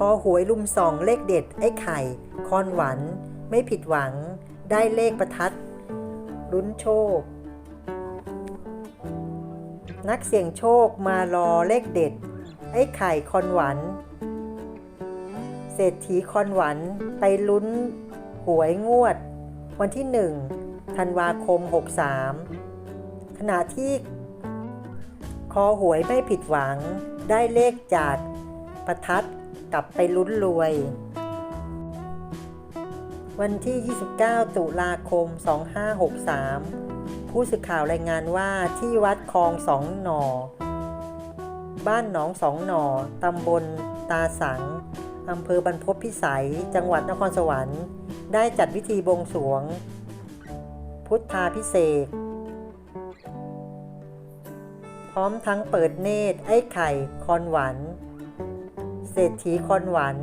คอหวยลุมสองเลขเด็ดไอ้ไข่ คอนหวัน ไม่ผิดหวัง ได้เลขประทัดลุ้นโชค นักเสี่ยงโชคมารอเลขเด็ด ไอ้ไข่คอนหวัน เศรษฐีคอนหวันไปลุ้นหวยงวด วันที่หนึ่งธันวาคม 63 ขณะที่ คอหวยไม่ผิดหวังได้เลขจากประทัด ลับไปลุ้นรวย วันที่ 29 ตุลาคม 2563 ผู้สื่อข่าวรายงานว่าที่วัดคลองสองหนอ บ้านหนองสองหนอตำบลตาสังอำเภอบรรพตพิสัย จังหวัดนครสวรรค์ ได้จัดพิธีบวงสรวง พุทธาพิเศษพร้อมทั้งเปิดเนตรไอ้ไข่ คอนหวัน เศรษฐีคอนหวัน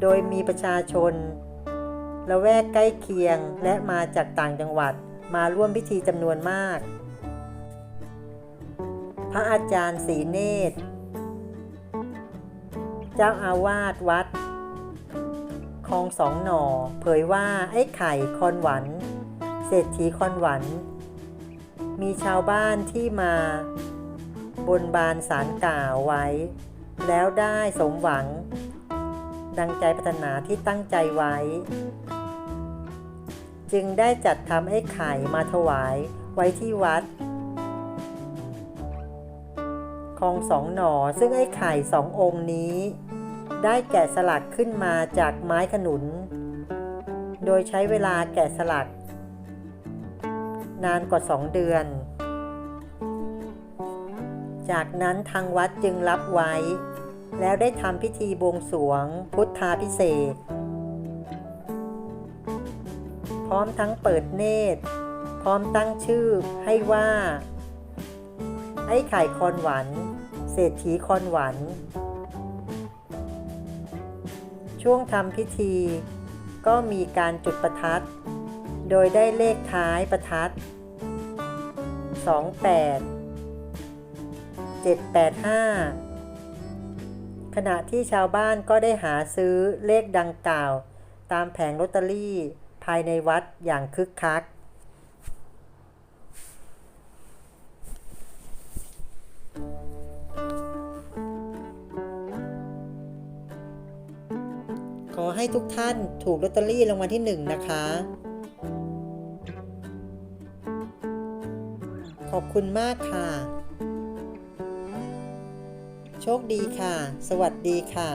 โดยมีประชาชนละแวกใกล้เคียงและมาจากต่างจังหวัดมาร่วมพิธีจำนวนมาก พระอาจารย์ศรีเนตร เจ้าอาวาสวัดคลองสองหน่อ เผยว่าไอ้ไข่คอนหวัน เศรษฐีคอนหวัน มีชาวบ้านที่มาบนบานสารกล่าวไว้ แล้วได้สมหวัง ดังใจปรารถนาที่ตั้งใจไว้ จึงได้จัดทำไอ้ไข่มาถวายไว้ที่วัดคลองสองหน่อซึ่งไอ้ไข่สององค์นี้ ได้แกะสลักขึ้นมาจากไม้ขนุน โดยใช้เวลาแกะสลัก นานกว่าสองเดือน จากนั้นทางวัดจึงรับไว้ แล้วได้ทำพิธีบวงสรวง พุทธาพิเศษ พร้อมทั้งเปิดเนตร พร้อมตั้งชื่อให้ว่า ไอ้ไข่คอนหวัน เศรษฐีคอนหวัน ช่วงทำพิธีก็มีการจุดประทัด โดยได้เลขท้ายประทัด 28 785 ขณะที่ชาวบ้านก็ได้หาซื้อเลขดังกล่าว ตามแผงลอตเตอรี่ภายในวัดอย่างคึกคัก ขอให้ทุกท่านถูกลอตเตอรี่รางวัลที่หนึ่งนะคะ ขอบคุณมากค่ะ โชคดีค่ะ สวัสดีค่ะ